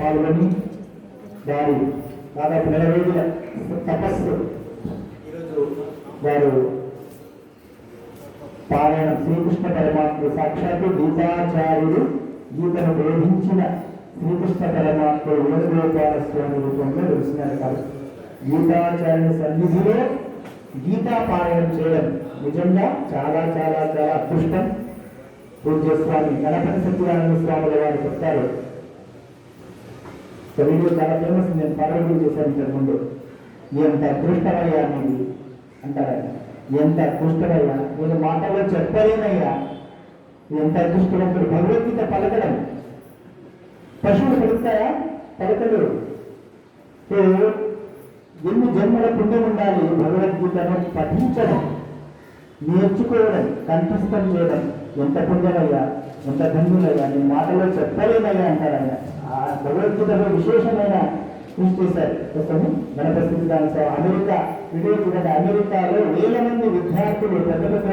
పాల్గొని వారి దాదాపు నెల రోజుల తపస్సు ఈరోజు వారు పారాయణ శ్రీకృష్ణ పరమాత్మ సాక్షాత్తు గీతాచార్యుడు గీతను బోధించిన శ్రీకృష్ణ పరమాత్మ వేణుగోపాల స్వామి రూపంలో వెలిసినారు కాబట్టి. గీతాచార్యుని సన్నిధిలో గీతా పారాయణం చేయడం నిజంగా చాలా చాలా చాలా అదృష్టం. పూజ్య స్వామి గణపతి సత్యనారాయణ స్వాముల వారు చెప్తారు ఒక వీడియో చాలా ఫేమస్ నేను ఫార్వర్డ్ చేశాను ఇంతకు ముందు. ఎంత అదృష్టమయ్యా అనేది అంటారట ఎంత అదృష్టమయ్యా? నేను మాటల్లో చెప్పలేనయ్యా. ఎంత అదృష్టవంతుడు భగవద్గీత పలకడం. పశువులు పలుకుతాయా పలకలు ఎన్ని జన్మల పుణ్యం ఉండాలి? భగవద్గీతను పఠించడం నేర్చుకోవడం కంఠస్థం చేయడం. ఎంత పుణ్యమయ్యా? ఎంత ధన్యులయ్యా? నీ మాటలో చెప్పలేనయ్యా అంటారయ్యా ఆ భగవద్గీతలో విశేషమైన కృషి చేశారు ప్రస్తుతం గణపతి సిద్ధాంత అమెరికా వీడియో చూడండి అమెరికాలో వేల మంది విద్యార్థులు పెద్ద పెద్ద